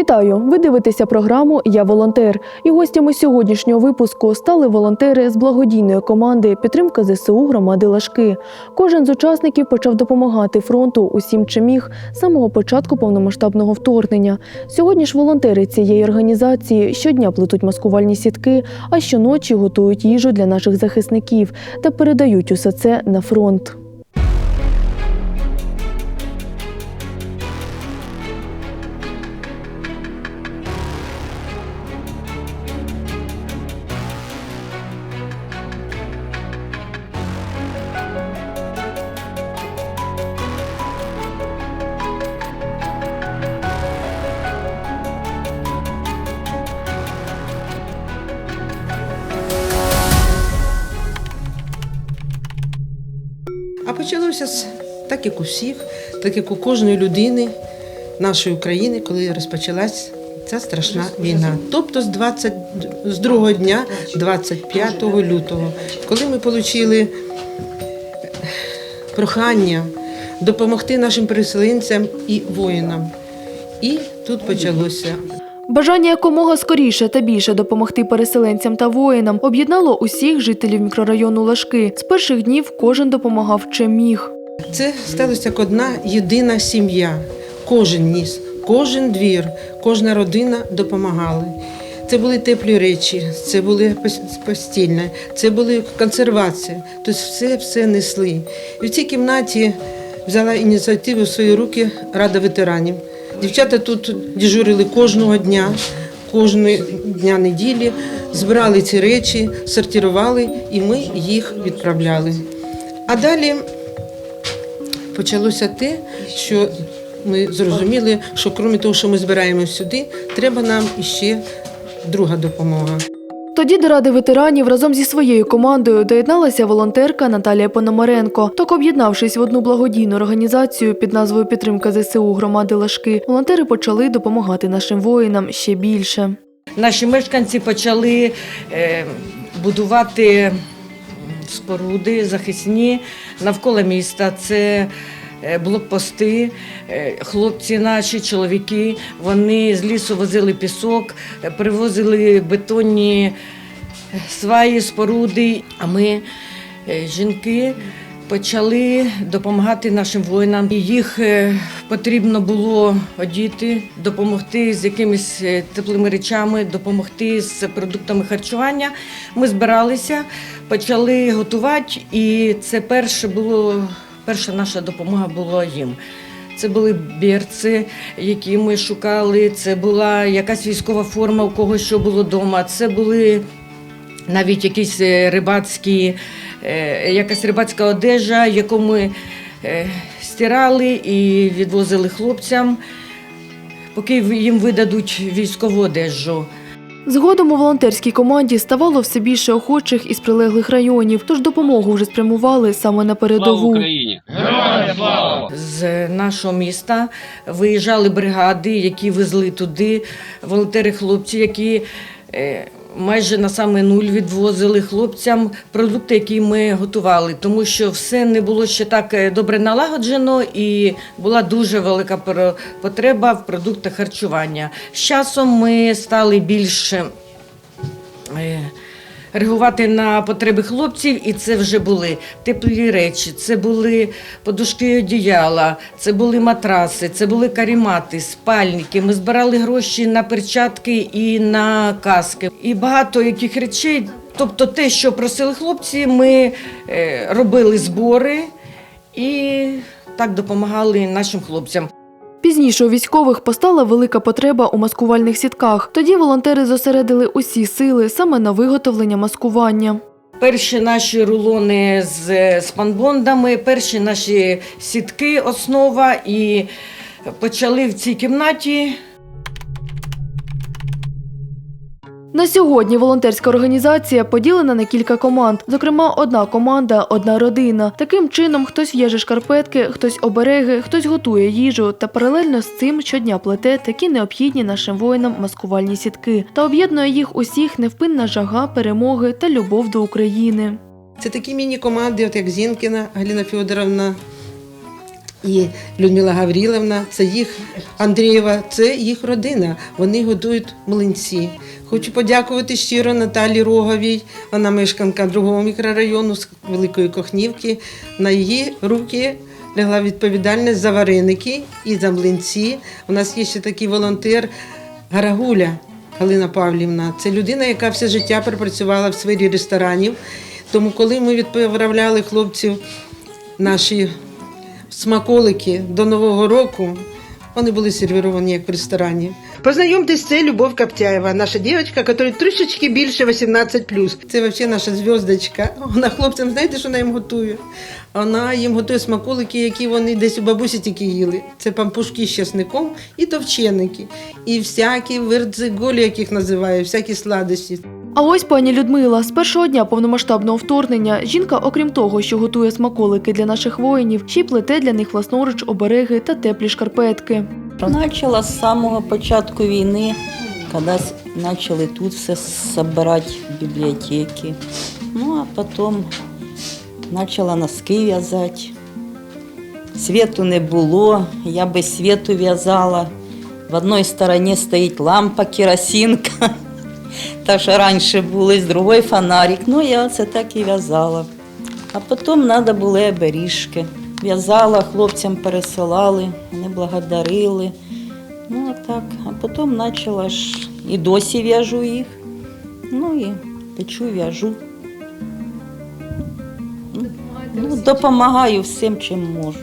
Вітаю! Ви дивитеся програму Я волонтер. І гостями сьогоднішнього випуску стали волонтери з благодійної команди Підтримка ЗСУ громади Лашки. Кожен з учасників почав допомагати фронту усім, чим міг з самого початку повномасштабного вторгнення. Сьогодні ж волонтери цієї організації щодня плетуть маскувальні сітки, а щоночі готують їжу для наших захисників та передають усе це на фронт. Так, як у всіх, так як у кожної людини нашої України, коли розпочалась ця страшна війна. Тобто з 20, з другого дня, 25 лютого, коли ми отримали прохання допомогти нашим переселенцям і воїнам. І тут почалося. Бажання якомога скоріше та більше допомогти переселенцям та воїнам об'єднало усіх жителів мікрорайону Лашки. З перших днів кожен допомагав чим міг. Це сталося як одна єдина сім'я. Кожен ніс, кожен двір, кожна родина допомагали. Це були теплі речі, це були постільне, це були консервація. Тобто все все несли. І в цій кімнаті взяла ініціативу в свої руки Рада ветеранів. Дівчата тут дежурили кожного дня, кожного дня неділі, збирали ці речі, сортували і ми їх відправляли. А далі почалося те, що ми зрозуміли, що крім того, що ми збираємо сюди, треба нам іще друга допомога. Тоді до ради ветеранів разом зі своєю командою доєдналася волонтерка Наталія Пономаренко. Так, об'єднавшись в одну благодійну організацію під назвою Підтримка ЗСУ громади Лашки, волонтери почали допомагати нашим воїнам ще більше. Наші мешканці почали е, будувати споруди захисні навколо міста. Це е, блокпости, Е, хлопці наші, чоловіки, вони з лісу возили пісок, е, привозили бетонні сваї, споруди. А ми, жінки, почали допомагати нашим воїнам. Їх е, потрібно було одіти, допомогти з якимись е, теплими речами, допомогти з продуктами харчування. Ми збиралися, почали готувати, і це перше було, перша наша допомога була їм. Це були берці, які ми шукали. Це була якась військова форма, у когось що було вдома. Це були навіть якісь е, рибацькі, якась рибацька одежа, яку ми е, стирали і відвозили хлопцям, поки їм видадуть військову одежу. Згодом у волонтерській команді ставало все більше охочих із прилеглих районів, тож допомогу вже спрямували саме на передову. Слава! З нашого міста виїжджали бригади, які везли туди волонтери-хлопці, які е, майже на саме нуль відвозили хлопцям продукти, які ми готували, тому що все не було ще так е, добре налагоджено і була дуже велика потреба в продуктах харчування. З часом ми стали більше. Реагувати на потреби хлопців, і це вже були теплі речі, це були подушки і одіяла, це були матраси, це були карімати, спальники. Ми збирали гроші на перчатки і на каски. І багато яких речей. Тобто, те, що просили хлопці, ми е, робили збори і так допомагали нашим хлопцям. Пізніше у військових постала велика потреба у маскувальних сітках. Тоді волонтери зосередили усі сили саме на виготовлення маскування. Перші наші рулони з спанбондами, перші наші сітки, основа, і почали в цій кімнаті. На сьогодні волонтерська організація поділена на кілька команд. Зокрема, одна команда, одна родина. Таким чином, хтось в'яже шкарпетки, хтось обереги, хтось готує їжу та паралельно з цим щодня плете такі необхідні нашим воїнам маскувальні сітки та об'єднує їх усіх невпинна жага перемоги та любов до України. Це такі міні-команди, от як Зінкіна Галина Федоровна, І Людмила Гавріловна, це їх Андрієва, це їх родина. Вони готують млинці. Хочу подякувати щиро Наталі Роговій. Вона мешканка другого мікрорайону з Великої Кохнівки. На її руки лягла відповідальність за вареники і за млинці. У нас є ще такий волонтер Гарагуля Галина Павлівна. Це людина, яка все життя пропрацювала в сфері ресторанів. Тому, коли ми відправляли хлопців наші смаколики до Нового року, вони були сервіровані як в ресторані. Познайомтесь, це Любов Коптяєва, наша дівчинка, яка трішечки більше 18+. Це взагалі наша зв'язочка. Вона хлопцям, знаєте, що вона їм готує? Вона їм готує смаколики, які вони десь у бабусі тільки їли. Це пампушки з чесником і товченики. І всякі вердзиголі, яких називають, всякі сладості. А ось пані Людмила. З першого дня повномасштабного вторгнення жінка, окрім того, що готує смаколики для наших воїнів, ще й плете для них власноруч обереги та теплі шкарпетки. Начала з самого початку війни, коли почали тут все збирати в бібліотеки. Ну, а потім почала носки в'язати. Світу не було, я без світу в'язала. В одній стороні стоїть лампа, керосинка. Так що раніше були, з другої фонарик. Ну, я це так і в'язала. А потім треба були оберіжки. В'язала, хлопцям пересилали, вони благодарили. Ну, а так. А потім почала ж і досі в'яжу їх. Ну і печу, в'яжу. Ну, допомагаю всім, чим можу.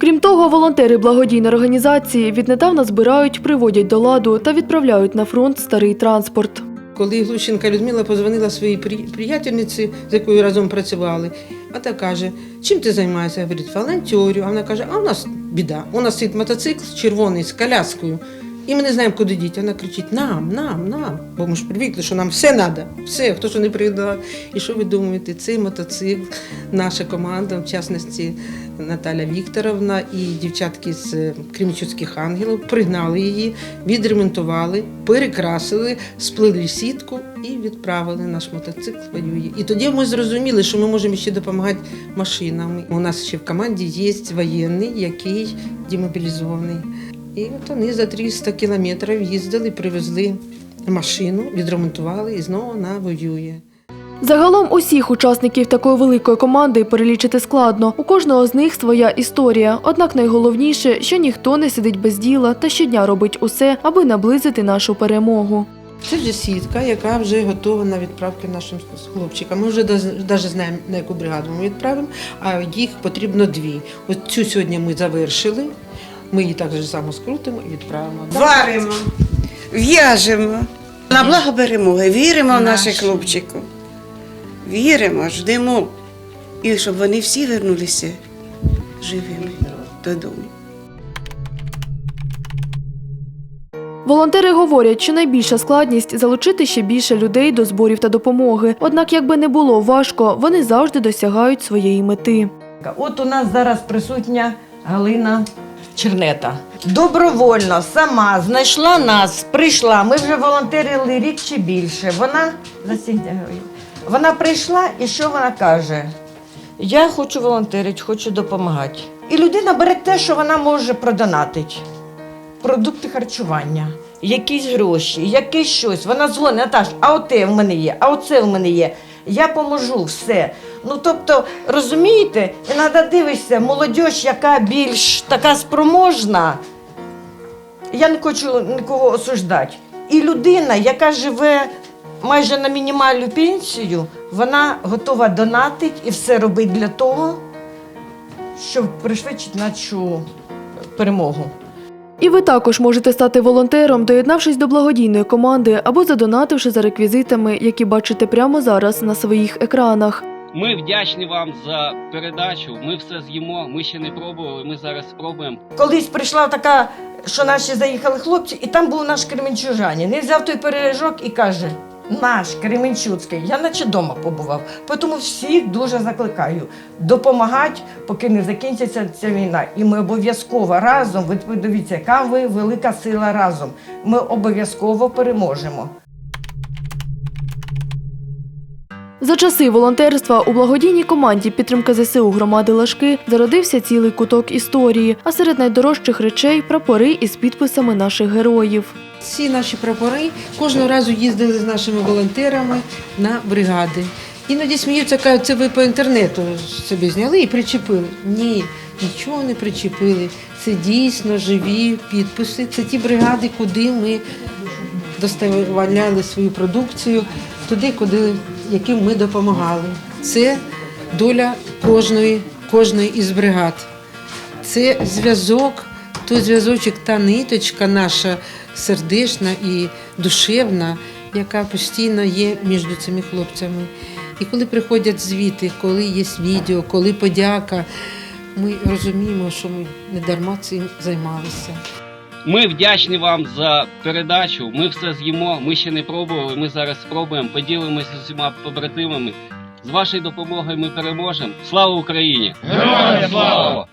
Крім того, волонтери благодійної організації віднедавна збирають, приводять до ладу та відправляють на фронт старий транспорт. Коли Глущенка Людмила позвонила своїй при- приятельниці, з якою разом працювали, а та каже, чим ти займаєшся? Я волонтерю. А вона каже, а у нас біда. У нас стоїть мотоцикл червоний з коляскою. І ми не знаємо, куди діти. Вона кричить: нам, нам, нам. Бо ми ж привикли, що нам все треба, все, хто що не придав. І що ви думаєте, цей мотоцикл, наша команда, в частності Наталя Вікторовна і дівчатки з е, Кремчуцьких ангелів пригнали її, відремонтували, перекрасили, сплили сітку і відправили наш мотоцикл воює. І тоді ми зрозуміли, що ми можемо ще допомагати машинам. У нас ще в команді є воєнний, який демобілізований. І от вони за 300 кілометрів їздили, привезли машину, відремонтували і знову вона воює. Загалом усіх учасників такої великої команди перелічити складно. У кожного з них своя історія. Однак найголовніше, що ніхто не сидить без діла та щодня робить усе, аби наблизити нашу перемогу. Це вже сітка, яка вже готова на відправки нашим хлопчикам. Ми вже навіть знаємо, на яку бригаду ми відправимо, а їх потрібно дві. От цю сьогодні ми завершили. Ми її так же само скрутимо і відправимо. Варимо, в'яжемо. На благо перемоги. Віримо в наших Наші. хлопчиків. Віримо, ждемо. І щоб вони всі вернулися живими додому. Волонтери говорять, що найбільша складність залучити ще більше людей до зборів та допомоги. Однак, якби не було важко, вони завжди досягають своєї мети. От у нас зараз присутня Галина Чернета. Добровольно сама знайшла нас, прийшла. Ми вже волонтерили рік чи більше. Вона. Вона прийшла і що вона каже? Я хочу волонтерити, хочу допомагати. І людина бере те, що вона може продонатити. Продукти харчування, якісь гроші, якесь щось. Вона дзвонить, Наташ, а оте в мене є, а оце в мене є. Я поможу все. Ну тобто, розумієте, іноді дивишся, молодь, яка більш така спроможна. Я не хочу нікого осуждати. І людина, яка живе майже на мінімальну пенсію, вона готова донатити і все робить для того, щоб пришвидшити нашу перемогу. І ви також можете стати волонтером, доєднавшись до благодійної команди або задонативши за реквізитами, які бачите прямо зараз на своїх екранах. Ми вдячні вам за передачу. Ми все з'їмо. Ми ще не пробували. Ми зараз спробуємо. Колись прийшла така, що наші заїхали хлопці, і там був наш кременчужанин. Він взяв той пиріжок і каже: наш Кременчуцький, я наче вдома побував. Тому всіх дуже закликаю допомагати, поки не закінчиться ця війна. І ми обов'язково разом, ви подивіться, яка ви велика сила разом. Ми обов'язково переможемо. За часи волонтерства у благодійній команді підтримка ЗСУ громади Лашки зародився цілий куток історії, а серед найдорожчих речей прапори із підписами наших героїв. Ці наші прапори кожного разу їздили з нашими волонтерами на бригади. Іноді сміються, кажуть, це ви по інтернету собі зняли і причепили. Ні, нічого не причепили. Це дійсно живі підписи. Це ті бригади, куди ми доставляли свою продукцію, туди, куди, яким ми допомагали. Це доля кожної, кожної із бригад. Це зв'язок, той зв'язочок, та ниточка наша сердечна і душевна, яка постійно є між цими хлопцями. І коли приходять звіти, коли є відео, коли подяка, ми розуміємо, що ми не дарма цим займалися. Ми вдячні вам за передачу. Ми все з'їмо. Ми ще не пробували. Ми зараз спробуємо. Поділимося з усіма побратимами. З вашою допомогою ми переможемо. Слава Україні! Героям слава!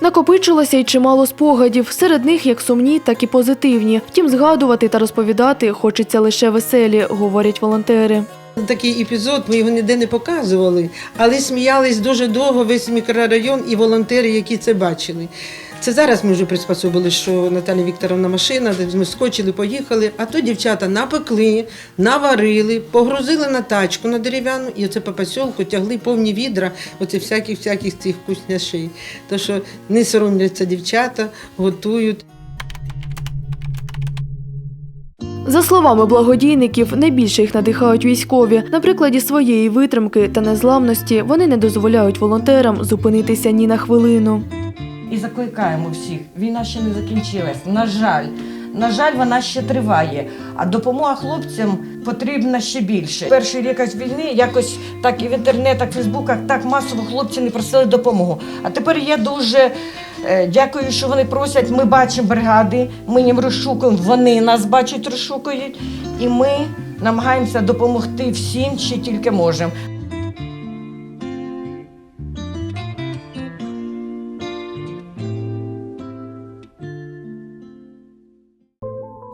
Накопичилося й чимало спогадів, серед них як сумні, так і позитивні. Втім, згадувати та розповідати хочеться лише веселі, говорять волонтери. Такий епізод, ми його ніде не показували, але сміялись дуже довго весь мікрорайон і волонтери, які це бачили. Це зараз ми вже приспособили, що Наталя Вікторовна машина, ми скочили, поїхали, а то дівчата напекли, наварили, погрузили на тачку на дерев'яну і оце по посілку тягли повні відра оце всяких всяких цих вкусняшей. То що не соромляться дівчата, готують. За словами благодійників, найбільше їх надихають військові. На прикладі своєї витримки та незламності вони не дозволяють волонтерам зупинитися ні на хвилину. І закликаємо всіх. Війна ще не закінчилась. На жаль, на жаль, вона ще триває. А допомога хлопцям потрібна ще більше. Перший рік війни якось так і в інтернетах, фейсбуках так масово хлопці не просили допомогу. А тепер я дуже е, дякую, що вони просять. Ми бачимо бригади, ми їм розшукуємо, вони нас бачать, розшукують, і ми намагаємося допомогти всім, чи тільки можемо.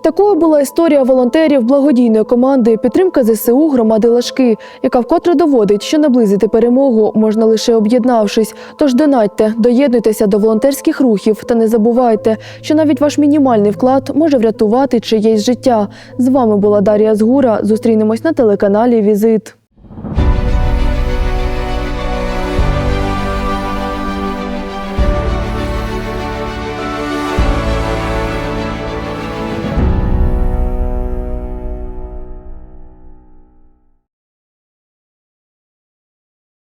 Такою була історія волонтерів благодійної команди підтримка ЗСУ громади Лашки, яка вкотре доводить, що наблизити перемогу можна лише об'єднавшись. Тож донатьте, доєднуйтеся до волонтерських рухів та не забувайте, що навіть ваш мінімальний вклад може врятувати чиєсь життя. З вами була Дар'я Згура. Зустрінемось на телеканалі Візит.